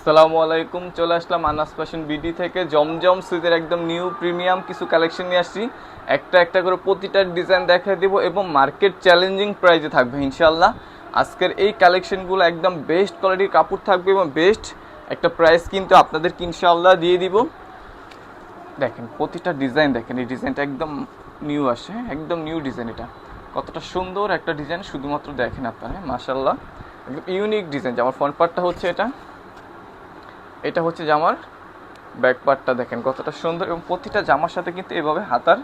আসসালামু আলাইকুম, চলে আসলাম আনাস ফ্যাশন বিডি থেকে। জমজম সুইদের একদম নিউ প্রিমিয়াম কিছু কালেকশন নিয়ে আসছি। একটা একটা করে প্রতিটা ডিজাইন দেখাই দেবো এবং মার্কেট চ্যালেঞ্জিং প্রাইজে থাকবে ইনশাল্লাহ আজকের এই কালেকশনগুলো একদম বেস্ট কোয়ালিটির কাপড় থাকবে এবং বেস্ট একটা প্রাইস কিন্তু আপনাদেরকে ইনশাল্লাহ দিয়ে দিব। দেখেন, প্রতিটা ডিজাইন দেখেন, এই ডিজাইনটা একদম নিউ আসে, একদম নিউ ডিজাইন এটা। কতটা সুন্দর একটা ডিজাইন শুধুমাত্র দেখেন আপনারা মাশাল্লাহ একদম ইউনিক ডিজাইন আমার ফ্রন্ট পার্টটা হচ্ছে এটা। এটা হচ্ছে জামার ব্যাক পার্টটা দেখেন, কতটা সুন্দর এবং প্রতিটা জামার সাথে কিন্তু এভাবে হাতার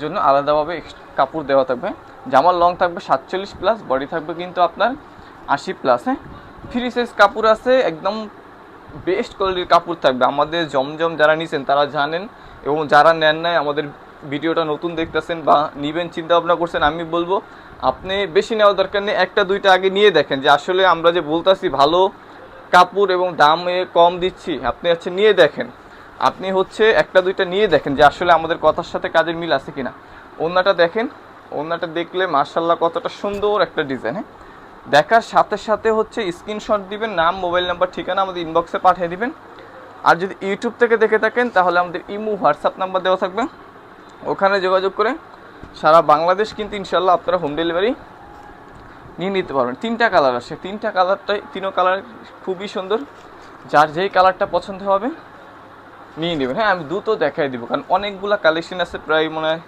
জন্য আলাদাভাবে কাপড় দেওয়া থাকবে। জামার লং থাকবে সাতচল্লিশ প্লাস বডি থাকবে কিন্তু আপনার আশি প্লাস হ্যাঁ? ফ্রি সাইজ কাপড় আছে, একদম বেস্ট কোয়ালিটির কাপড় থাকবে। আমাদের জমজম যারা নিছেন, তারা জানেন এবং যারা নেন নাই, আমাদের ভিডিওটা নতুন দেখতেছেন বা নিবেন চিন্তা ভাবনা করছেন, আমি বলব, আপনি বেশি নেওয়ার দরকার নেই। একটা, দুইটা আগে নিয়ে দেখেন যে আসলে আমরা যে বলতাছি ভালো কাপড় এবং দামে কম দিচ্ছি, আপনি হচ্ছে নিয়ে দেখেন। আপনি হচ্ছে একটা, দুইটা নিয়ে দেখেন যে আসলে আমাদের কথার সাথে কাজের মিল আছে কিনা। ওনাটা দেখেন ওনাটা দেখলে মার্শাল্লাহ কতটা সুন্দর একটা ডিজাইন হ্যাঁ? দেখার সাথে সাথে হচ্ছে স্ক্রিনশট দিবেন, নাম, মোবাইল নাম্বার, ঠিকানা আমাদের ইনবক্সে পাঠিয়ে দিবেন। আর যদি ইউটিউব থেকে দেখে থাকেন, তাহলে আমাদের ইমু, হোয়াটসঅ্যাপ নাম্বার দেওয়া থাকবে। ওখানে যোগাযোগ করে সারা বাংলাদেশ কিন্তু ইনশাল্লাহ আপনারা হোম ডেলিভারি নিয়ে নিতে পারবেন। তিনটা কালার আছে তিনটা কালারটাই তিনও কালার খুবই সুন্দর। যার যেই কালারটা পছন্দ হবে, নিয়ে নেবেন। হ্যাঁ আমি দ্রুত দেখাই দিব। কারণ অনেকগুলো কালেকশন আছে, প্রায় মনে হয়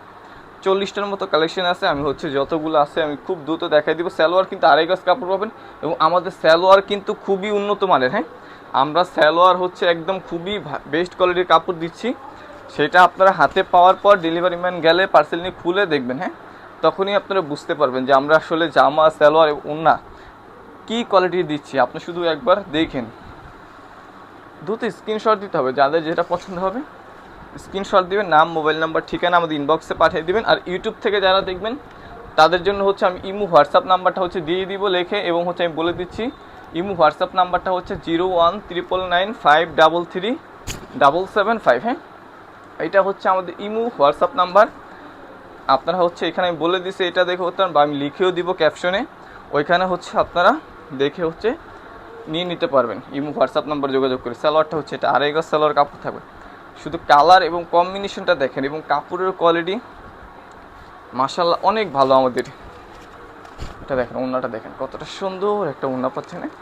চল্লিশটার মতো কালেকশন আছে। আমি হচ্ছে যতগুলো আছে, আমি খুব দ্রুত দেখাই দিব। স্যালোয়ার কিন্তু আড়াই গজ কাপড় পাবেন এবং আমাদের স্যালোয়ার কিন্তু খুবই উন্নত মানের। হ্যাঁ আমরা স্যালোয়ার হচ্ছে একদম খুবই বেস্ট কোয়ালিটির কাপড় দিচ্ছি। সেটা আপনারা হাতে পাওয়ার পর ডেলিভারি ম্যান গেলে পার্সেল নিয়ে খুলে দেখবেন। হ্যাঁ তখনই আপনারা বুঝতে পারবেন যে আমরা আসলে জামা স্যালোয়ার এবং ওন্না কী কোয়ালিটি দিচ্ছি। আপনি শুধু একবার দেখেন। দ্রুত স্ক্রিনশট দিতে হবে। যাদের যেটা পছন্দ হবে স্ক্রিনশট দিবেন, নাম মোবাইল নাম্বার ঠিকানা আমাদের ইনবক্সে পাঠিয়ে দিবেন। আর ইউটিউব থেকে যারা দেখবেন, তাদের জন্য হচ্ছে আমি ইমু হোয়াটসঅ্যাপ নাম্বারটা হচ্ছে দিয়ে দিব লেখে এবং হচ্ছে আমি বলে দিচ্ছি, ইমু হোয়াটসঅ্যাপ নাম্বারটা হচ্ছে zero one triple nine five double three double seven five হ্যাঁ? এটা হচ্ছে আমাদের ইমু হোয়াটসঅ্যাপ নাম্বার আপনারা হচ্ছে এখানে আমি বলে দিছি, এটা দেখে হতে বা আমি লিখেও দিব ক্যাপশনে ওইখানে হচ্ছে আপনারা দেখে হচ্ছে নিয়ে নিতে পারবেন। ইমো হোয়াটসঅ্যাপ নাম্বার যোগাযোগ করে। সালোয়ারটা হচ্ছে এটা। আড়াই গজ সালোয়ার কাপড় থাকবে। শুধু কালার এবং কম্বিনেশনটা দেখেন এবং কাপড়ের কোয়ালিটি মাসাল্লাহ অনেক ভালো আমাদের। এটা দেখেন ওনাটা দেখেন। কতটা সুন্দর একটা ওনা পাচ্ছেন হ্যাঁ?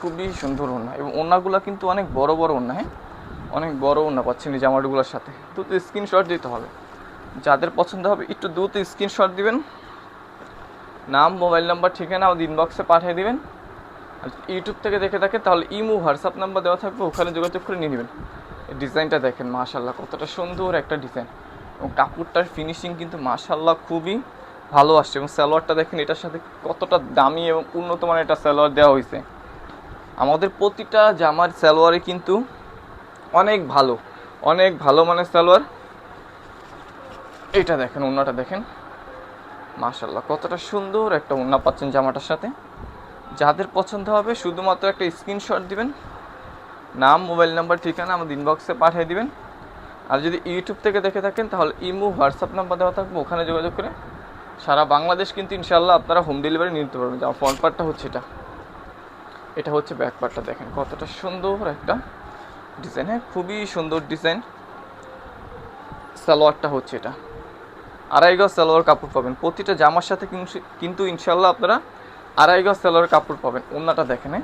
খুবই সুন্দর ওনা এবং ওনাগুলো কিন্তু অনেক বড় বড় ওনা হ্যাঁ? অনেক বড় ওনা পাচ্ছেন এই জামাগুলোর সাথে। দ্রুত স্ক্রিনশট দিতে হবে। যাদের পছন্দ হবে, একটু দ্রুত স্ক্রিনশট দিবেন। নাম মোবাইল নাম্বার ঠিকানা আমাদের ইনবক্সে পাঠিয়ে দিবেন। আর ইউটিউব থেকে দেখে থাকে তাহলে ইমো হোয়াটসঅ্যাপ নাম্বার দেওয়া থাকবে, ওখানে যোগাযোগ করে নিয়ে নেবেন। ডিজাইনটা দেখেন মাশাল্লাহ কতটা সুন্দর একটা ডিজাইন এবং কাপড়টার ফিনিশিং কিন্তু মাশাল্লাহ খুবই ভালো আসছে। এবং সালোয়ারটা দেখেন, এটার সাথে কতটা দামি এবং উন্নত মানের একটা সালোয়ার দেওয়া হয়েছে। আমাদের প্রতিটা জামার সালোয়ারে কিন্তু অনেক ভালো অনেক ভালো মানের সালোয়ার। এইটা দেখেন ওন্নাটা দেখেন। মাশাল্লাহ কতটা সুন্দর একটা ওন্না পাচ্ছেন জামাটার সাথে। যাদের পছন্দ হবে, শুধুমাত্র একটা স্ক্রিনশট দিবেন। নাম, মোবাইল নাম্বার, ঠিকানা আমাদের ইনবক্সে পাঠিয়ে দিবেন। আর যদি ইউটিউব থেকে দেখে থাকেন, তাহলে ইমো, হোয়াটসঅ্যাপ নাম্বার দেওয়া থাকবে, ওখানে যোগাযোগ করে সারা বাংলাদেশ কিন্তু ইনশাল্লাহ আপনারা হোম ডেলিভারি নিতে পারবেন। যেমন ফ্রন্ট পার্টটা হচ্ছে এটা। এটা হচ্ছে ব্যাক পার্টটা দেখেন কতটা সুন্দর একটা ডিজাইন হ্যাঁ খুবই সুন্দর ডিজাইন সালোয়ারটা হচ্ছে এটা। আড়াই গজ সালোয়ার কাপড় পাবেন। প্রতিটা জামার সাথে কিন্তু- ইনশাল্লাহ আপনারা আড়াই গজ সালোয়ার কাপড় পাবেন। ওন্নাটা দেখেন হ্যাঁ?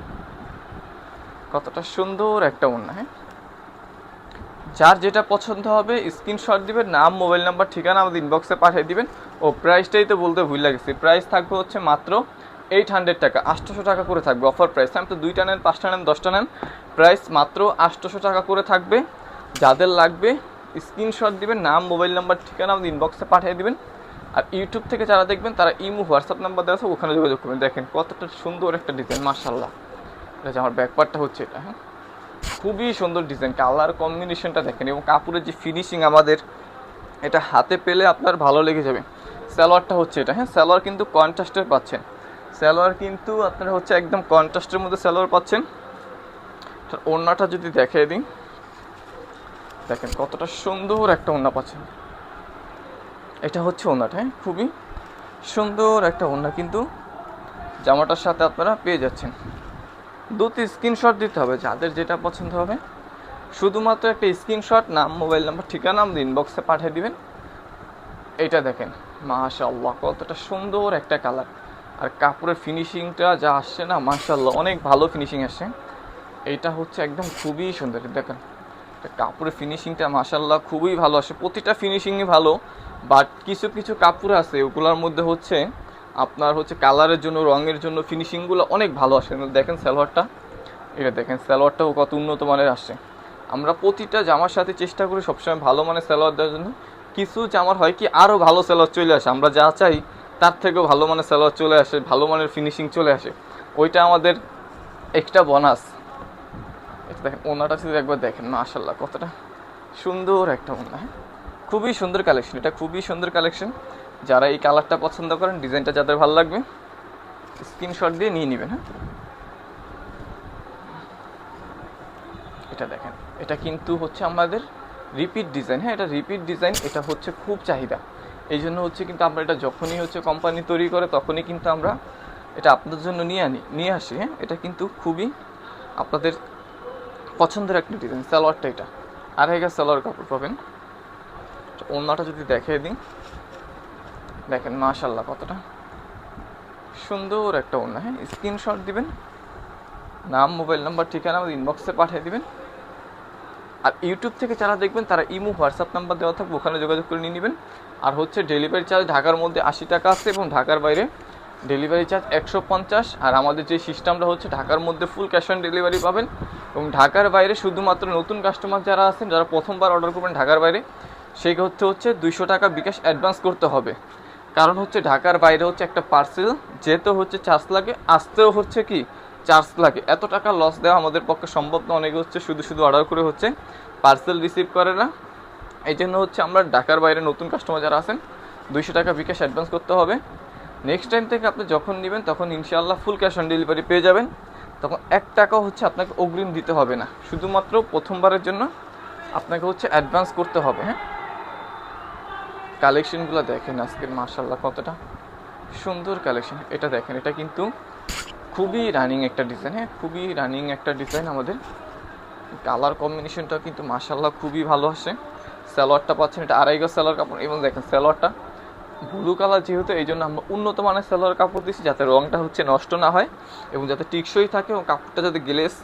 কতটা সুন্দর একটা ওন্না হ্যাঁ? যার যেটা পছন্দ হবে, স্ক্রিনশট দিবেন, নাম, মোবাইল নাম্বার, ঠিকানা আমাদের ইনবক্সে পাঠিয়ে দিবেন। ও প্রাইসটাই তো বলতে ভুল লাগেছে। প্রাইস থাকবে হচ্ছে মাত্র এইট হান্ড্রেড টাকা। আটশোশো টাকা করে থাকবে অফার প্রাইস আমি তো দুইটা নেন, পাঁচটা নেন, দশটা নেন। প্রাইস মাত্র আটশোশো টাকা করে থাকবে। যাদের লাগবে স্ক্রিনশট দিবেন, নাম, মোবাইল নাম্বার, ঠিকানা, আমাদের ইনবক্সে পাঠিয়ে দিবেন। আর ইউটিউব থেকে যারা দেখবেন, তারা ইমো হোয়াটসঅ্যাপ নাম্বার দেওয়া আছে, ওখানে যোগাযোগ করবেন। দেখেন কতটা সুন্দর একটা ডিজাইন মার্শাল্লাহ এটা আমার ব্যাকপার্টটা হচ্ছে এটা হ্যাঁ? খুবই সুন্দর ডিজাইন কালার কম্বিনেশনটা দেখেন। এবং কাপড়ের যে ফিনিশিং আমাদের, এটা হাতে পেলে আপনার ভালো লেগে যাবে। সালোয়ারটা হচ্ছে এটা হ্যাঁ? সালোয়ার কিন্তু কন্ট্রাস্টের পাচ্ছেন। সালোয়ার কিন্তু আপনারা হচ্ছে একদম কন্ট্রাস্টের মধ্যে সালোয়ার পাচ্ছেন। ওড়নাটা যদি দেখিয়ে দিই। দেখেন কতটা সুন্দর একটা ওড়না পাচ্ছেন। এটা হচ্ছে ওড়নাটা হ্যাঁ খুবই সুন্দর একটা ওড়না কিন্তু জামাটার সাথে আপনারা পেয়ে যাচ্ছেন। দুটি স্ক্রিনশট দিতে হবে, যাদের যেটা পছন্দ হবে। শুধুমাত্র একটা স্ক্রিনশট নাম মোবাইল নাম্বার ঠিকানা, আমাদের ইনবক্সে পাঠিয়ে দিবেন। এটা দেখেন মাশাল্লাহ কতটা সুন্দর একটা কালার আর কাপড়ের ফিনিশিংটা যা আসছে না মাশাল্লাহ অনেক ভালো ফিনিশিং আসছে। এটা হচ্ছে একদম খুবই সুন্দর, দেখেন। কাপড়ের ফিনিশিংটা মাশাল্লাহ খুবই ভালো আসে। প্রতিটা ফিনিশিংই ভালো বাট কিছু কিছু কাপড় আছে, ওগুলোর মধ্যে হচ্ছে আপনার হচ্ছে কালারের জন্য, রঙের জন্য ফিনিশিংগুলো অনেক ভালো আসে। দেখেন সালোয়ারটা, এটা দেখেন সালোয়ারটাও কত উন্নত মানের আসে। আমরা প্রতিটা জামার সাথে চেষ্টা করি সবসময় ভালো মানের সালোয়ার দেওয়ার জন্য। কিছু জামার হয় কি আরও ভালো সালোয়ার চলে আসে। আমরা যা চাই, তার থেকেও ভালো মানের সালোয়ার চলে আসে, ভালো মানের ফিনিশিং চলে আসে। ওইটা আমাদের এক্সট্রা বোনাস দেখেন ওনাটা শুধু একবার দেখেন মাশাল্লাহ কতটা সুন্দর একটা ওনা হ্যাঁ? খুবই সুন্দর কালেকশন এটা খুবই সুন্দর কালেকশন যারা এই কালারটা পছন্দ করেন ডিজাইনটা যাদের ভালো লাগবে স্ক্রিনশট দিয়ে নিয়ে নেবেন হ্যাঁ? এটা দেখেন, এটা কিন্তু হচ্ছে আমাদের রিপিট ডিজাইন হ্যাঁ? এটা রিপিট ডিজাইন এটা হচ্ছে খুব চাহিদা। এই জন্য হচ্ছে কিন্তু আমরা এটা যখনই হচ্ছে কোম্পানি তৈরি করে, তখনই কিন্তু আমরা এটা আপনাদের জন্য নিয়ে আনি, নিয়ে আসি হ্যাঁ? এটা কিন্তু খুবই আপনাদের পছন্দের একটা ডিজাইন সালোয়ারটা এটা। আড়াই গা সালোয়ার কাপড় পাবেন ওনাটা যদি দেখিয়ে দিই, দেখেন মাশাল্লাহ কতটা সুন্দর একটা ওনা হ্যাঁ স্ক্রিনশট দিবেন, নাম মোবাইল নাম্বার ঠিকানা আমাদের ইনবক্সে পাঠিয়ে দিবেন। আর ইউটিউব থেকে যারা দেখবেন, তারা ইমো হোয়াটসঅ্যাপ নাম্বার দেওয়া থাকবে, ওখানে যোগাযোগ করে নিয়ে নেবেন। আর হচ্ছে ডেলিভারি চার্জ ঢাকার মধ্যে আশি টাকা আছে এবং ঢাকার বাইরে ডেলিভারি চার্জ একশো পঞ্চাশ। আর আমাদের যে সিস্টেমটা হচ্ছে, ঢাকার মধ্যে ফুল ক্যাশ অন ডেলিভারি পাবেন। এবং ঢাকার বাইরে শুধুমাত্র নতুন কাস্টমার যারা আছেন, যারা প্রথমবার অর্ডার করবেন ঢাকার বাইরে, সেই হচ্ছে হচ্ছে দুইশো টাকা বিকাশ অ্যাডভান্স করতে হবে। কারণ হচ্ছে ঢাকার বাইরে হচ্ছে একটা পার্সেল যেহেতু হচ্ছে চার্জ লাগে, আসতেও হচ্ছে কি? চার্জ লাগে। এত টাকা লস দেওয়া আমাদের পক্ষে সম্ভব না। অনেকে হচ্ছে শুধু শুধু অর্ডার করে হচ্ছে পার্সেল রিসিভ করে না। এই জন্য হচ্ছে আমরা ঢাকার বাইরে নতুন কাস্টমার যারা আছেন, দুইশো টাকা বিকাশ অ্যাডভান্স করতে হবে। নেক্সট টাইম থেকে আপনি যখন নেবেন, তখন ইনশাআল্লাহ ফুল ক্যাশ অন ডেলিভারি পেয়ে যাবেন। তখন এক টাকাও হচ্ছে আপনাকে অগ্রিম দিতে হবে না। শুধুমাত্র প্রথমবারের জন্য আপনাকে হচ্ছে অ্যাডভান্স করতে হবে হ্যাঁ? কালেকশনগুলো দেখেন আজকের মার্শাল্লাহ কতটা সুন্দর কালেকশন এটা দেখেন, এটা কিন্তু খুবই রানিং একটা ডিজাইন হ্যাঁ? খুবই রানিং একটা ডিজাইন আমাদের। কালার কম্বিনেশনটা কিন্তু মার্শাল্লাহ খুবই ভালো আসে সালোয়ারটা পাচ্ছেন, এটা আড়াই গজ সালোয়ার কাপড়। এবং দেখেন সালোয়ারটা ব্লু কালার যেহেতু, এই জন্য আমরা উন্নত মানের সালোয়ার কাপড় দিচ্ছি যাতে রঙটা হচ্ছে নষ্ট না হয় এবং যাতে টিকসই থাকে এবং কাপড়টা যাতে গ্লেজ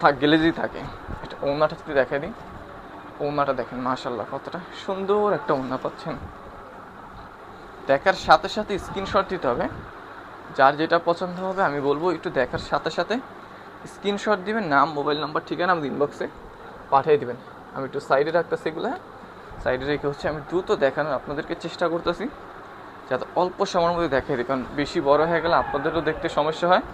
থাক গ্লেজই থাকে। এটা ওনাটা যদি দেখে দিই। ওনাটা দেখেন মাশাল্লাহ কতটা সুন্দর একটা ওনা পাচ্ছেন। দেখার সাথে সাথে স্ক্রিনশট দিতে হবে। যার যেটা পছন্দ হবে আমি বলব, একটু দেখার সাথে সাথে স্ক্রিনশট দিবেন, নাম, মোবাইল নাম্বার, ঠিকানা আমাদের ইনবক্সে পাঠিয়ে দিবেন। আমি একটু সাইডে রাখতেছি এগুলো। সাইডে রেখে হচ্ছে আমি দ্রুত দেখানোর আপনাদেরকে চেষ্টা করতেছি। যাতে অল্প সময়ের মধ্যে দেখাই দিই কারণ বেশি বড় হয়ে গেলে আপনাদেরও দেখতে সমস্যা হয়।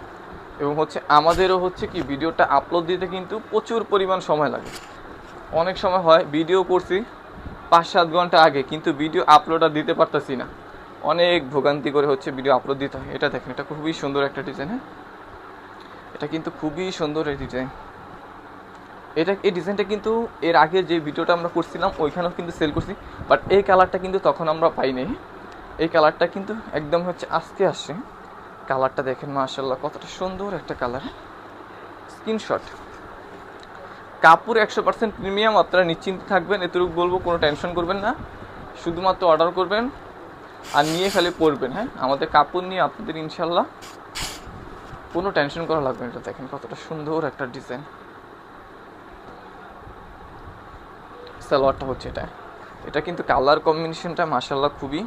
এবং হচ্ছে আমাদেরও হচ্ছে কি, ভিডিওটা আপলোড দিতে কিন্তু প্রচুর পরিমাণ সময় লাগে। অনেক সময় হয় ভিডিও করছি পাঁচ সাত ঘণ্টা আগে, কিন্তু ভিডিও আপলোড আর দিতে পারতেছি না। অনেক ভোগান্তি করে হচ্ছে ভিডিও আপলোড দিতে হয়। এটা দেখেন, এটা খুবই সুন্দর একটা ডিজাইন হ্যাঁ? এটা কিন্তু খুবই সুন্দর এই ডিজাইন এটা, এই ডিজাইনটা কিন্তু এর আগে যে ভিডিওটা আমরা করছিলাম, ওইখানেও কিন্তু সেল করছি। বাট এই কালারটা কিন্তু তখন আমরা পাইনি এই কালারটা কিন্তু একদম হচ্ছে আস্তে আসছে। কালারটা দেখেন মার্শাল্লাহ কতটা সুন্দর একটা কালার স্ক্রিনশট কাপড় একশো পার্সেন্ট প্রিমিয়াম আপনারা নিশ্চিন্ত থাকবেন, এতটুকু বলব, কোনো টেনশন করবেন না। শুধুমাত্র অর্ডার করবেন আর নিয়ে খালি পরবেন হ্যাঁ? আমাদের কাপড় নিয়ে আপনাদের ইনশাল্লাহ কোনো টেনশন করা লাগবে না। এটা দেখেন, কতটা সুন্দর একটা ডিজাইন সালোয়ারটা হচ্ছে এটা। এটা কিন্তু কালার কম্বিনেশনটা মাসাল্লাহ খুবই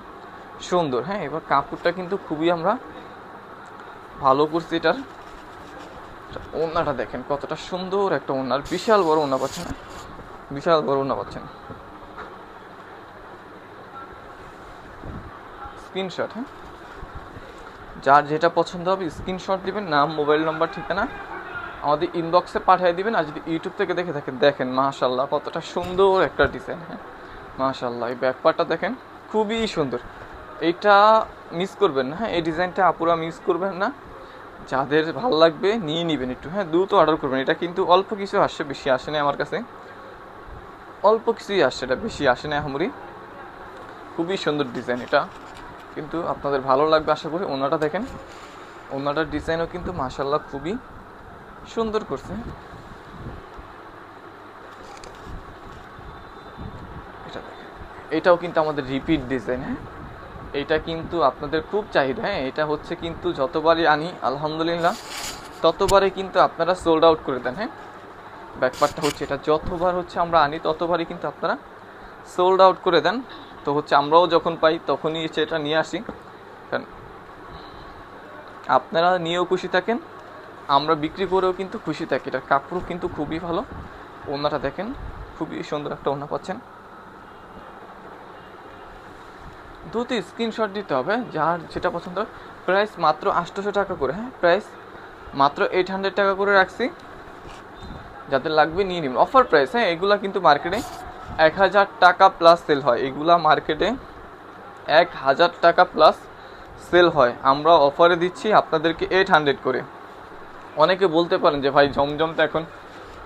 সুন্দর। হ্যাঁ এবার কাপড়টা কিন্তু খুবই আমরা ভালো করছি এটার। ওনাটা দেখেন, কতটা সুন্দর একটা ওনার বিশাল বড় ওনা পাচ্ছেন না বিশাল বড় ওনা পাচ্ছেন। স্ক্রিনশট হ্যাঁ? যার যেটা পছন্দ হবে স্ক্রিনশট দিবেন, নাম মোবাইল নাম্বার ঠিকানা। আমাদের ইনবক্সে পাঠিয়ে দিবেন আর যদি ইউটিউব থেকে দেখে থাকেন, দেখেন মাশাল্লাহ কতটা সুন্দর একটা ডিজাইন হ্যাঁ? মাশাল্লাহ এই ব্যাকপারটা দেখেন, খুবই সুন্দর। এইটা মিস করবেন না হ্যাঁ? এই ডিজাইনটা আপুরা মিস করবেন না। যাদের ভালো লাগবে, নিয়ে নেবেন একটু হ্যাঁ? দ্রুত অর্ডার করবেন। এটা কিন্তু অল্প কিছু আসছে বেশি আসে না আমার কাছে। অল্প কিছুই আসছে এটা বেশি আসে না হামরি খুবই সুন্দর ডিজাইন এটা। কিন্তু আপনাদের ভালো লাগবে আশা করি, ওনাটা দেখেন। ওনাটার ডিজাইনও কিন্তু মাশাল্লাহ খুবই সুন্দর করছে। এটা এটাও কিন্তু আমাদের রিপিট ডিজাইন হ্যাঁ? এটা কিন্তু আপনাদের খুব চাহিদা হ্যাঁ? এটা হচ্ছে কিন্তু যতবারই আনি, আলহামদুলিল্লাহ, ততবারই কিন্তু আপনারা সোল্ড আউট করে দেন হ্যাঁ? ব্যাপারটা হচ্ছে এটা, যতবার হচ্ছে আমরা আনি, ততবারই কিন্তু আপনারা সোল্ড আউট করে দেন। তো হচ্ছে আমরাও যখন পাই, তখনই হচ্ছে এটা নিয়ে আসি। কারণ আপনারা নিয়েও খুশি থাকেন আমরা বিক্রি করেও কিন্তু খুশি থাকি। এটার কাপড়ও কিন্তু খুবই ভালো। ওনাটা দেখেন, খুবই সুন্দর একটা ওনা পাচ্ছেন। দুটো স্ক্রিনশট দিতে হবে, যার যেটা পছন্দ প্রাইস মাত্র আটশোশো টাকা করে হ্যাঁ প্রাইস মাত্র এইট হান্ড্রেড টাকা করে রাখছি। যাদের লাগবে নিয়ে নিন অফার প্রাইস হ্যাঁ এগুলা কিন্তু মার্কেটে এক হাজার টাকা প্লাস সেল হয়। এগুলা মার্কেটে এক হাজার টাকা প্লাস সেল হয়। আমরা অফারে দিচ্ছি আপনাদেরকে এইট হান্ড্রেড করে। অনেকে বলতে পারেন যে, ভাই, জমজম তো এখন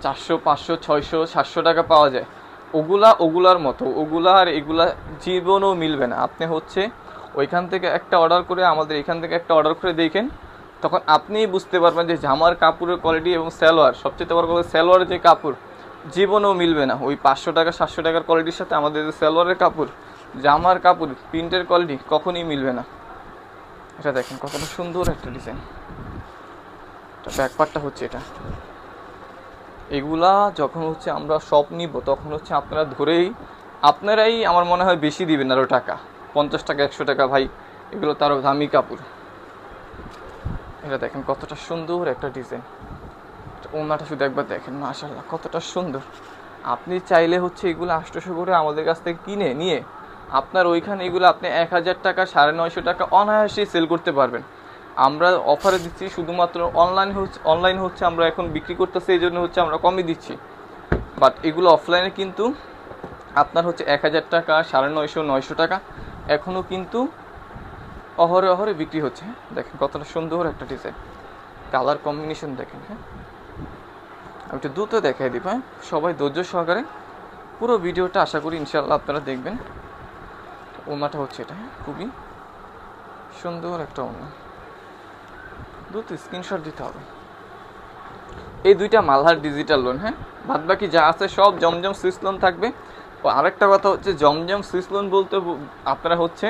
চারশো, পাঁচশো, ছয়শো, সাতশো টাকা পাওয়া যায়। ওগুলা, ওগুলার মতো, ওগুলা আর এগুলা জীবনও মিলবে না। আপনি হচ্ছে ওইখান থেকে একটা অর্ডার করে, আমাদের এখান থেকে একটা অর্ডার করে দেখেন, তখন আপনিই বুঝতে পারবেন যে, জামার কাপড়ের কোয়ালিটি এবং সালোয়ার, সবচেয়ে বড় কথা সালোয়ারের যে কাপড়, জীবনও মিলবে না। ওই পাঁচশো টাকা, সাতশো টাকার কোয়ালিটির সাথে আমাদের যে সালোয়ারের কাপড়, জামার কাপড়, প্রিন্টের কোয়ালিটি কখনই মিলবে না। এটা দেখেন, কতটা সুন্দর একটা ডিজাইন এটা ব্যাকপার্টটা হচ্ছে এটা। এগুলা যখন হচ্ছে আমরা সব নিব, তখন হচ্ছে আপনারা ধরেই, আপনারাই আমার মনে হয় বেশি দিবেন আরও টাকা। পঞ্চাশ টাকা, একশো টাকা, ভাই, এগুলো তারও দামি কাপড়। এটা দেখেন কতটা সুন্দর একটা ডিজাইন। ওনাটা শুধু একবার দেখেন মাশাল্লাহ কতটা সুন্দর। আপনি চাইলে হচ্ছে এগুলো আটশোশো করে আমাদের কাছ থেকে কিনে নিয়ে আপনার ওইখানে এগুলো আপনি এক হাজার টাকা, সাড়ে নয়শো টাকা অনায়াসেই সেল করতে পারবেন। আমরা অফারে দিচ্ছি, শুধুমাত্র অনলাইন হচ্ছে অনলাইন হচ্ছে আমরা এখন বিক্রি করতেছি, এই জন্য হচ্ছে আমরা কমই দিচ্ছি। বাট এগুলো অফলাইনে কিন্তু আপনার হচ্ছে এক হাজার টাকা, সাড়ে নয়শো নয়শো টাকা এখনও কিন্তু অহরে অহরে বিক্রি হচ্ছে। দেখেন কতটা সুন্দর একটা ডিজাইন কালার কম্বিনেশন দেখেন হ্যাঁ? আমি একটু দ্রুত দেখাই দিব হ্যাঁ? সবাই ধৈর্য সহকারে পুরো ভিডিওটা আশা করি ইনশাল্লাহ আপনারা দেখবেন। ওনাটা হচ্ছে এটা হ্যাঁ? খুবই সুন্দর একটা ওনা দ্রুত স্ক্রিনশট দিতে হবে। এই দুইটা মালহার ডিজিটাল লোন হ্যাঁ? বাদ বাকি যা আছে সব জমজম সুইস লোন থাকবে। ও আরেকটা কথা হচ্ছে জমজম সুইস লোন বলতে আপনারা হচ্ছে,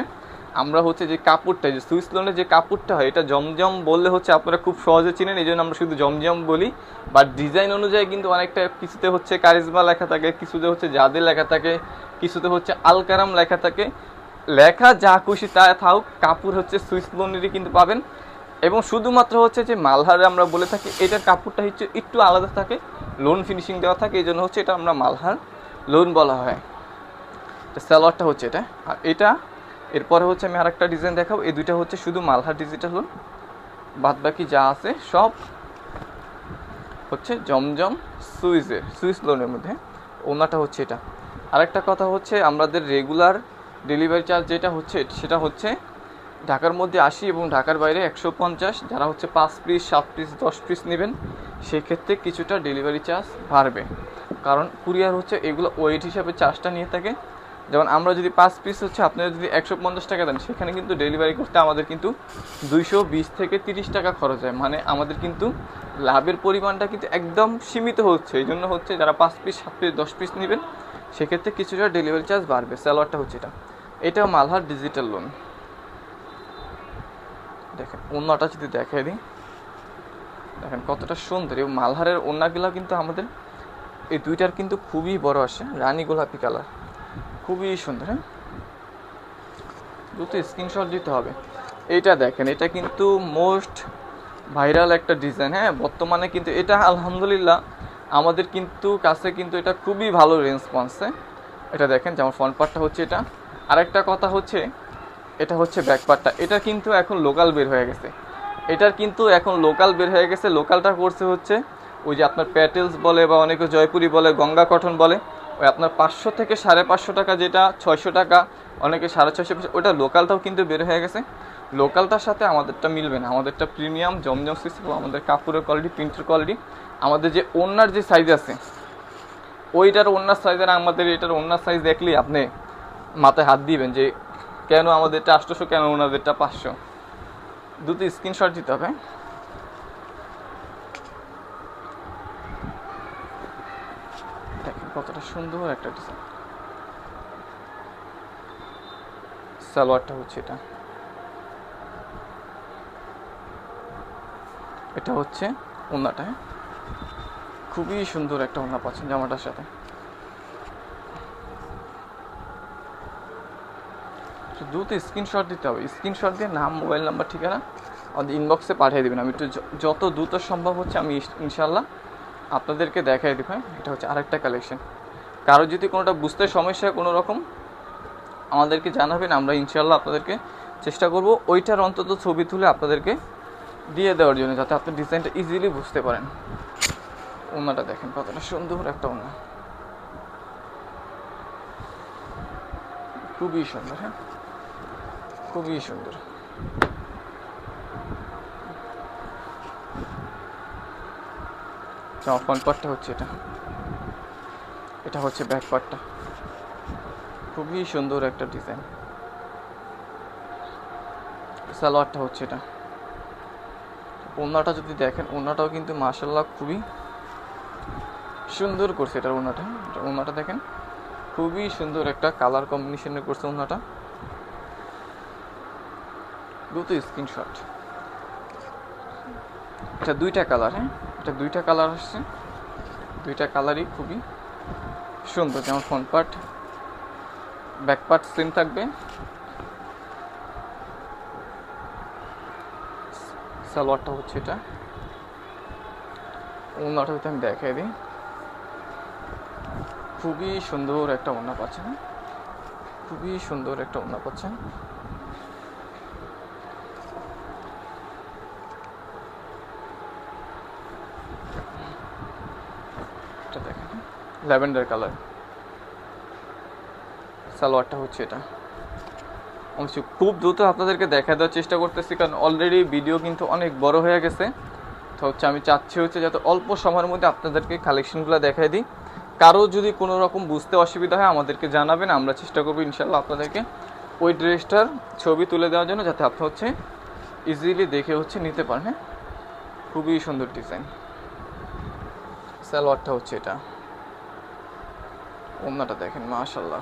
আমরা হচ্ছে যে কাপড়টা যে সুইস লোনের যে কাপড়টা হয়, এটা জমজম বললে হচ্ছে আপনারা খুব সহজে চিনেন, এই জন্য আমরা শুধু জমজম বলি। বাট ডিজাইন অনুযায়ী কিন্তু অনেকটা কিছুতে হচ্ছে কারিজমা লেখা থাকে, কিছুতে হচ্ছে জাদে লেখা থাকে, কিছুতে হচ্ছে আলকারাম লেখা থাকে। লেখা যা খুশি তা থাকুক, কাপড় হচ্ছে সুইস লোনেরই কিন্তু পাবেন। এবং শুধুমাত্র হচ্ছে যে মালহারে আমরা বলে থাকি, এটার কাপড়টা হচ্ছে একটু আলাদা থাকে লোন ফিনিশিং দেওয়া থাকে, এই জন্য হচ্ছে এটা আমরা মালহার লোন বলা হয়। তো সালোয়ারটা হচ্ছে এটা, আর এটা, এরপরে হচ্ছে আমি আরেকটা ডিজাইন দেখাবো, এই দুইটা হচ্ছে শুধু মালহার ডিজিটাল লোন বাদ বাকি যা আছে সব হচ্ছে জমজম সুইজের সুইস লোনের মধ্যে, ওনাটা হচ্ছে এটা। আরেকটা কথা হচ্ছে, আমাদের রেগুলার ডেলিভারি চার্জ যেটা হচ্ছে, সেটা হচ্ছে ঢাকার মধ্যে আশি এবং ঢাকার বাইরে একশো পঞ্চাশ, যারা হচ্ছে পাঁচ পিস, সাত পিস, দশ পিস নেবেন, সেক্ষেত্রে কিছুটা ডেলিভারি চার্জ বাড়বে। কারণ কুরিয়ার হচ্ছে এগুলো ওয়েট হিসাবে চার্জটা নিয়ে থাকে। যেমন আমরা যদি পাঁচ পিস হচ্ছে আপনারা যদি একশো পঞ্চাশ টাকা দেন, সেখানে কিন্তু ডেলিভারি করতে আমাদের কিন্তু দুইশো বিশ থেকে তিরিশ টাকা খরচ হয়। মানে আমাদের কিন্তু লাভের পরিমাণটা কিন্তু একদম সীমিত হচ্ছে। এই জন্য হচ্ছে যারা পাঁচ পিস, সাত পিস, দশ পিস নেবেন, সেক্ষেত্রে কিছুটা ডেলিভারি চার্জ বাড়বে, স্যালোয়ারটা হচ্ছে এটা। এটা মালহার ডিজিটাল লোন। দেখেন, ওন্নাটা যদি দেখাই দিই, দেখেন কতটা সুন্দর। এবং মালহারের ওন্নাগুলো কিন্তু আমাদের, এই দুইটার কিন্তু খুবই বড় আসে, রানী গোলাপি কালার। খুবই সুন্দর হ্যাঁ? দুটো স্ক্রিনশট দিতে হবে। এটা দেখেন, এটা কিন্তু মোস্ট ভাইরাল একটা ডিজাইন হ্যাঁ? বর্তমানে কিন্তু এটা, আলহামদুলিল্লাহ, আমাদের কিন্তু কাছে কিন্তু এটা খুবই ভালো রেসপন্স হ্যাঁ? এটা দেখেন, যেমন ফ্রন্ট পার্টটা হচ্ছে এটা। আরেকটা কথা হচ্ছে এটা হচ্ছে ব্যাকপার্টটা এটা কিন্তু এখন লোকাল বের হয়ে গেছে। এটার কিন্তু এখন লোকাল বের হয়ে গেছে। লোকালটা করছে হচ্ছে ওই যে আপনার প্যাটেলস বলে বা অনেকে জয়পুরি বলে, গঙ্গা কটন বলে। ওই আপনার পাঁচশো থেকে সাড়ে পাঁচশো টাকা যেটা, ছয়শো টাকা, অনেকে সাড়ে ছয়শো ওটা লোকালটাও কিন্তু বের হয়ে গেছে। লোকালটার সাথে আমাদেরটা মিলবে না। আমাদেরটা প্রিমিয়াম, জমজম সিস্টেম আমাদের কাপড়ের কোয়ালিটি, প্রিন্টের কোয়ালিটি। আমাদের যে ওনার যে সাইজ আছে, ওইটার ওনার সাইজ আর আমাদের এটার ওনার সাইজ দেখলেই আপনি মাথায় হাত দিবেন যে কেন আমাদেরটা আষ্টশো কেন ওনাদেরটা পাঁচশো? দুটো স্ক্রিনশট দিতে হবে। কতটা সুন্দর একটা ডিজাইন সালোয়ারটা হচ্ছে এটা। এটা হচ্ছে ওনাটা। খুবই সুন্দর একটা ওনা পাচ্ছেন জামাটার সাথে। তো দ্রুত স্ক্রিনশট দিতে হবে। স্ক্রিনশট দিয়ে নাম মোবাইল নাম্বার ঠিকানা আমাদের ইনবক্সে পাঠিয়ে দেবেন। আমি একটু যত দ্রুত সম্ভব হচ্ছে আমি ইনশাল্লাহ আপনাদেরকে দেখাই দেবো হ্যাঁ? এটা হচ্ছে আরেকটা কালেকশন কারও যদি কোনোটা বুঝতে সমস্যা কোনো রকম আমাদেরকে জানাবেন, আমরা ইনশাল্লাহ আপনাদেরকে চেষ্টা করব ওইটার অন্তত ছবি তুলে আপনাদেরকে দিয়ে দেওয়ার জন্য, যাতে আপনি ডিজাইনটা ইজিলি বুঝতে পারেন। ওনাটা দেখেন, কতটা সুন্দর একটা ওনা। খুবই সুন্দর হ্যাঁ? খুবই সুন্দর। ফ্রন্ট পার্টটা হচ্ছে এটা। এটা হচ্ছে ব্যাক পার্টটা খুবই সুন্দর একটা ডিজাইন সালোয়ারটা হচ্ছে এটা। ওনাটা যদি দেখেন ওনাটাও কিন্তু মার্শাল্লাহ খুবই সুন্দর করছে এটার ওনাটা এটা ওনাটা দেখেন, খুবই সুন্দর একটা কালার কম্বিনেশনে করছে ওনাটা দ্রুত স্ক্রিনশট এটা দুইটা কালার হ্যাঁ? এটা দুইটা কালার আসছে। দুইটা কালারই খুবই সুন্দর, যেমন front part back part same থাকবে। সালোয়ারটা হচ্ছে এটা। ওনাটা হয়তো আমি দেখাই দিই। খুবই সুন্দর একটা ওনা পাচ্ছেন। খুবই সুন্দর একটা ওনা পাচ্ছেন। এটা দেখেন। ল্যাভেন্ডার কালার সালোয়ারটা হচ্ছে এটা। অবশ্যই খুব দ্রুত আপনাদেরকে দেখা দেওয়ার চেষ্টা করতেছি, কারণ অলরেডি ভিডিও কিন্তু অনেক বড় হয়ে গেছে। তো হচ্ছে আমি চাচ্ছি হচ্ছে যাতে অল্প সময়ের মধ্যে আপনাদেরকে কালেকশনগুলো দেখাই দিই। কারও যদি কোনো রকম বুঝতে অসুবিধা হয়, আমাদেরকে জানাবেন, আমরা চেষ্টা করব ইনশাল্লাহ আপনাদেরকে ওই ড্রেসটার ছবি তুলে দেওয়ার জন্য, যাতে আপনি হচ্ছে ইজিলি দেখে হচ্ছে নিতে পারেন হ্যাঁ? খুবই সুন্দর ডিজাইন সালোয়ারটা হচ্ছে এটা। ওন্নাটা দেখেন মাশাল্লাহ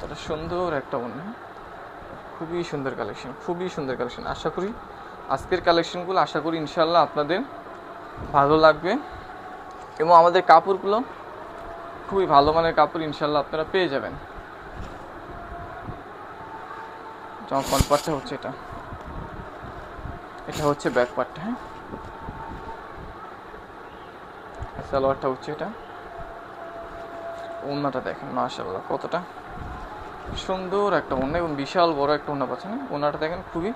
তাটা সুন্দর একটা ওন্না। খুবই সুন্দর কালেকশন, খুবই সুন্দর কালেকশন। আশা করি আজকের কালেকশনগুলো, আশা করি ইনশাল্লাহ আপনাদের ভালো লাগবে। এবং আমাদের কাপড়গুলো খুবই ভালো মানের কাপড় ইনশাল্লাহ আপনারা পেয়ে যাবেন। ফ্রন্ট পার্টটা হচ্ছে এটা। এটা হচ্ছে ব্যাক পার্টটা হ্যাঁ আর সালোয়ারটা হচ্ছে এটা। ওনাটা দেখেন মাশাল্লাহ কতটা সুন্দর একটা ওন্না এবং বিশাল বড় একটা ওন্না পাচ্ছেন। ওনাটা দেখেন খুবই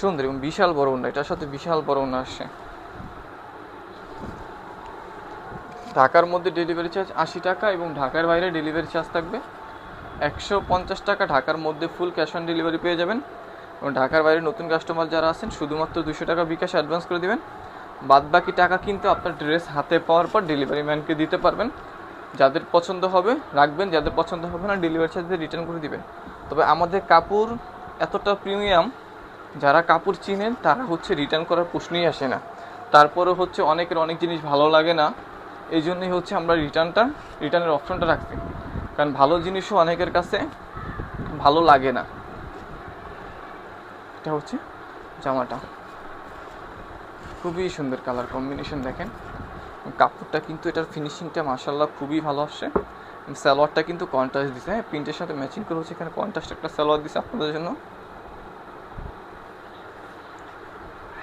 সুন্দর এবং বিশাল বড় ওন্না এটার সাথে বিশাল বড় ওন্না আসছে। ঢাকার মধ্যে ডেলিভারি চার্জ আশি টাকা এবং ঢাকার বাইরে ডেলিভারি চার্জ থাকবে একশো পঞ্চাশ টাকা। ঢাকার মধ্যে ফুল ক্যাশ অন ডেলিভারি পেয়ে যাবেন এবং ঢাকার বাইরে নতুন কাস্টমার যারা আছেন, শুধুমাত্র দুশো টাকা বিকাশ অ্যাডভান্স করে দিবেন। বাদ বাকি টাকা কিন্তু আপনার ড্রেস হাতে পাওয়ার পর ডেলিভারি ম্যানকে দিতে পারবেন। যাদের পছন্দ হবে, রাখবেন, যাদের পছন্দ হবে না ডেলিভারি চার্জ রিটার্ন করে দিবেন। তবে আমাদের কাপড় এতটা প্রিমিয়াম যারা কাপড় চিনেন তারা হচ্ছে রিটার্ন করার প্রশ্নই আসে না। তারপরে হচ্ছে অনেকের অনেক জিনিস ভালো লাগে না। এই জন্যই হচ্ছে আমরা রিটার্নটা রিটার্নের অপশনটা রাখছি। কারণ ভালো জিনিসও অনেকের কাছে ভালো লাগে না। এটা হচ্ছে জামাটা। খুবই সুন্দর কালার কম্বিনেশন দেখেন। কাপড়টা কিন্তু এটার ফিনিশিংটা মাসাল্লাহ খুবই ভালো আসছে। সালোয়ারটা কিন্তু কন্ট্রাস্ট দিছে। হ্যাঁ প্রিন্টের সাথে ম্যাচিং করে হচ্ছে এখানে কন্ট্রাস্ট একটা সালোয়ার দিছে আপনাদের জন্য।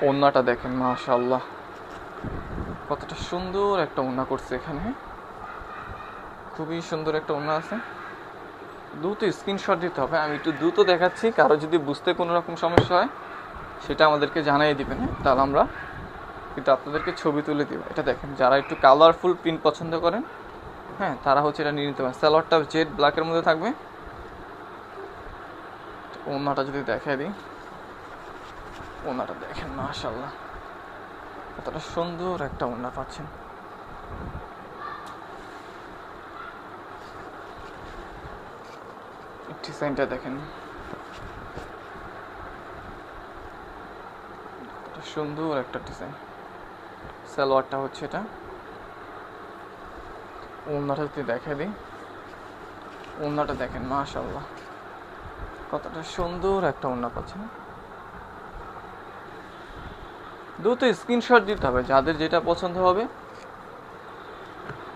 ওন্নাটা দেখেন মাশাল্লাহ কতটা সুন্দর একটা ওন্না করছে এখানে। খুবই সুন্দর একটা ওনা আছে। দ্রুত স্ক্রিনশট দিতে হবে। আমি একটু দ্রুত দেখাচ্ছি। কারও যদি বুঝতে কোনো রকম সমস্যা হয়, সেটা আমাদেরকে জানাই দিবেন হ্যাঁ? তাহলে আমরা কিন্তু আপনাদেরকে ছবি তুলে দিব। এটা দেখেন, যারা একটু কালারফুল প্রিন্ট পছন্দ করেন হ্যাঁ তারা হচ্ছে এটা নিয়ে নিতে পারেন। স্যালোয়ারটা জেড ব্ল্যাকের মধ্যে থাকবে। ওনাটা যদি দেখাই দিই। ওনাটা দেখেন মাশাল্লাহ কতটা সুন্দর একটা ওনা পাচ্ছেন। ডিজাইনটা দেখেন। সুন্দর একটা ডিজাইন। সালোয়ারটা হচ্ছে এটা। ওনাটা যদি দেখে দিই। ওনাটা দেখেন মাশাল্লাহ কতটা সুন্দর একটা ওনা পাচ্ছেন। দ্রুত স্ক্রিনশট দিতে হবে, যাদের যেটা পছন্দ হবে।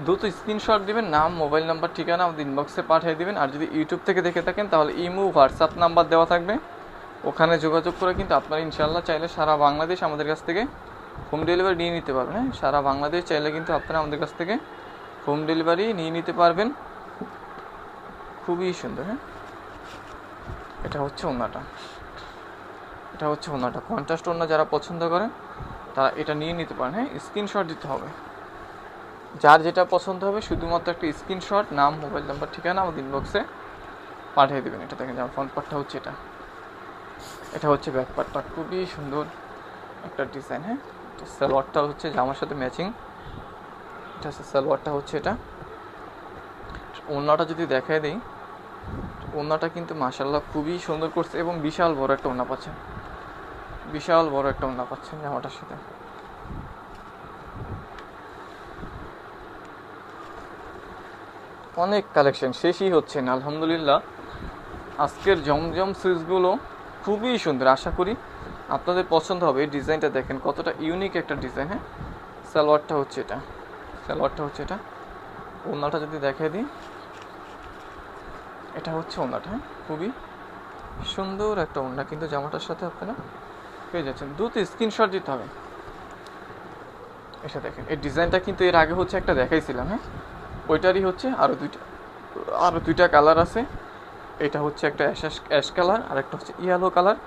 দ্রুত স্ক্রিনশট দিবেন, নাম মোবাইল নাম্বার ঠিকানা আমাদের ইনবক্সে পাঠিয়ে দিবেন। আর যদি ইউটিউব থেকে দেখে থাকেন, তাহলে ইমো হোয়াটসঅ্যাপ নাম্বার দেওয়া থাকবে। ওখানে যোগাযোগ করে কিন্তু আপনারা ইনশাল্লাহ চাইলে সারা বাংলাদেশ আমাদের কাছ থেকে হোম ডেলিভারি নিয়ে নিতে পারবেন হ্যাঁ? সারা বাংলাদেশ চাইলে কিন্তু আপনারা আমাদের কাছ থেকে হোম ডেলিভারি নিয়ে নিতে পারবেন। খুবই সুন্দর হ্যাঁ? এটা হচ্ছে ওনাটা এটা হচ্ছে ওনাটা কন্ট্রাস্ট ওনা যারা পছন্দ করেন, তারা এটা নিয়ে নিতে পারেন হ্যাঁ? স্ক্রিনশট দিতে হবে। যার যেটা পছন্দ হবে, শুধুমাত্র একটা স্ক্রিনশট, নাম, মোবাইল নাম্বার, ঠিকানা আমাদের ইনবক্সে পাঠিয়ে দেবেন। এটা দেখেন, যেমন ফ্রন্ট পার্টটা হচ্ছে এটা। এটা হচ্ছে ব্যাক পার্টটা খুবই সুন্দর একটা ডিজাইন হ্যাঁ? সালোয়ারটা হচ্ছে জামার সাথে ম্যাচিং এটা হচ্ছে সালোয়ারটা হচ্ছে এটা। ওড়নাটা যদি দেখায় দিই ওড়নাটা কিন্তু মাসাল্লাহ খুবই সুন্দর করছে এবং বিশাল বড় একটা ওড়না পাচ্ছেন। বিশাল বড় একটা ওনা পাচ্ছেন জামাটার সাথে। অনেক কালেকশন, শেষই হচ্ছে না, আলহামদুলিল্লাহ। আজকের জমজম সুইচগুলো খুবই সুন্দর, আশা করি আপনাদের পছন্দ হবে এই ডিজাইনটা দেখেন, কতটা ইউনিক একটা ডিজাইন হ্যাঁ? সালোয়ারটা হচ্ছে এটা, সালোয়ারটা হচ্ছে এটা। ওনাটা যদি দেখাই দিই, এটা হচ্ছে ওনাটা হ্যাঁ? খুবই সুন্দর একটা ওনা কিন্তু জামাটার সাথে আপনারা পেয়ে যাচ্ছেন। দ্রুত স্ক্রিনশট দিতে হবে। এটা দেখেন, এই ডিজাইনটা কিন্তু এর আগে হচ্ছে একটা দেখাইছিলাম হ্যাঁ? ওইটারই হচ্ছে আরও দুইটা আরও দুইটা কালার আছে। এটা হচ্ছে একটা অ্যাশ অ্যাশ কালার আর একটা হচ্ছে ইয়েলো কালার।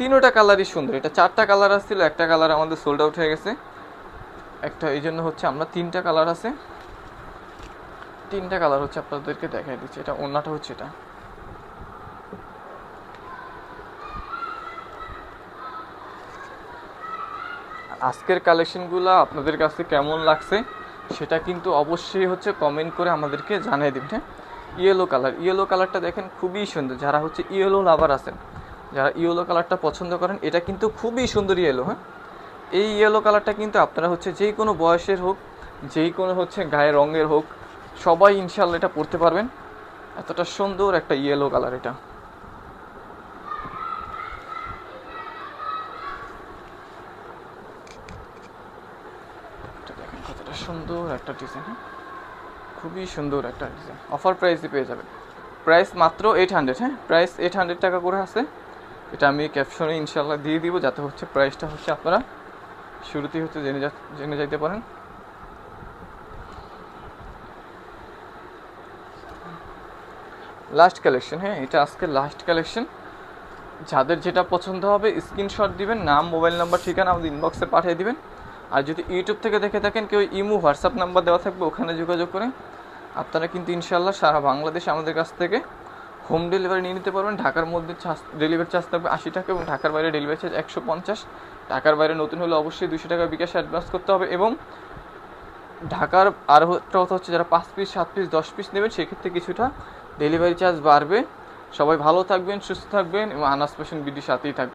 তিনোটা কালারই সুন্দর। এটা চারটা কালার আসছিল, একটা কালার আমাদের সোল্ড আউট হয়ে গেছে। একটা এই জন্য হচ্ছে আমরা তিনটা কালার আছে। তিনটা কালার হচ্ছে আপনাদেরকে দেখাই দিচ্ছি। এটা অন্যটা হচ্ছে এটা। আজকের কালেকশনগুলো আপনাদের কাছে কেমন লাগছে সেটা কিন্তু অবশ্যই হচ্ছে কমেন্ট করে আমাদেরকে জানিয়ে দিবেন হ্যাঁ? ইয়েলো কালার ইয়েলো কালারটা দেখেন খুবই সুন্দর। যারা হচ্ছে ইয়েলো লাভার আছেন যারা ইয়েলো কালারটা পছন্দ করেন, এটা কিন্তু খুবই সুন্দর ইয়েলো হ্যাঁ? এই ইয়েলো কালারটা কিন্তু আপনারা হচ্ছে যেই কোনো বয়সের হোক যেই কোনো হচ্ছে গায়ের রঙের হোক, সবাই ইনশাল্লাহ এটা পড়তে পারবেন। এতটা সুন্দর একটা ইয়েলো কালার এটা। দেখেন কতটা সুন্দর একটা ডিজাইন খুবই সুন্দর একটা ডিজাইন অফার প্রাইসে পেয়ে যাবেন। প্রাইস মাত্র এইট হান্ড্রেড হ্যাঁ? প্রাইস এইট হান্ড্রেড টাকা করে আছে। এটা আমি ক্যাপশনে ইনশাল্লাহ দিয়ে দিব, যাতে হচ্ছে প্রাইসটা হচ্ছে আপনারা শুরুতেই হচ্ছে জেনে যা জেনে যাইতে পারেন। লাস্ট কালেকশন হ্যাঁ এটা আজকে লাস্ট কালেকশন যাদের যেটা পছন্দ হবে স্ক্রিনশট দিবেন, নাম মোবাইল নাম্বার ঠিকানা আমাদের ইনবক্সে পাঠিয়ে দিবেন। আর যদি ইউটিউব থেকে দেখে থাকেন, কেউ ইমো হোয়াটসঅ্যাপ নাম্বার দেওয়া থাকবে, ওখানে যোগাযোগ করে আপনারা কিন্তু ইনশাল্লাহ সারা বাংলাদেশ আমাদের কাছ থেকে হোম ডেলিভারি নিয়ে নিতে পারবেন। ঢাকার মধ্যে ডেলিভারি চার্জ থাকবে আশি টাকা এবং ঢাকার বাইরে ডেলিভারি চার্জ একশো পঞ্চাশ। ঢাকার বাইরে নতুন হলে অবশ্যই দুশো টাকা বিকাশে অ্যাডভান্স করতে হবে এবং ঢাকার আর একটা কথা হচ্ছে, যারা পাঁচ পিস সাত পিস দশ পিস নেবেন, সেক্ষেত্রে কিছুটা ডেলিভারি চার্জ বাড়বে। সবাই ভালো থাকবেন, সুস্থ থাকবেন এবং আনাস পেশেন্ট বিডির সাথেই থাকবেন।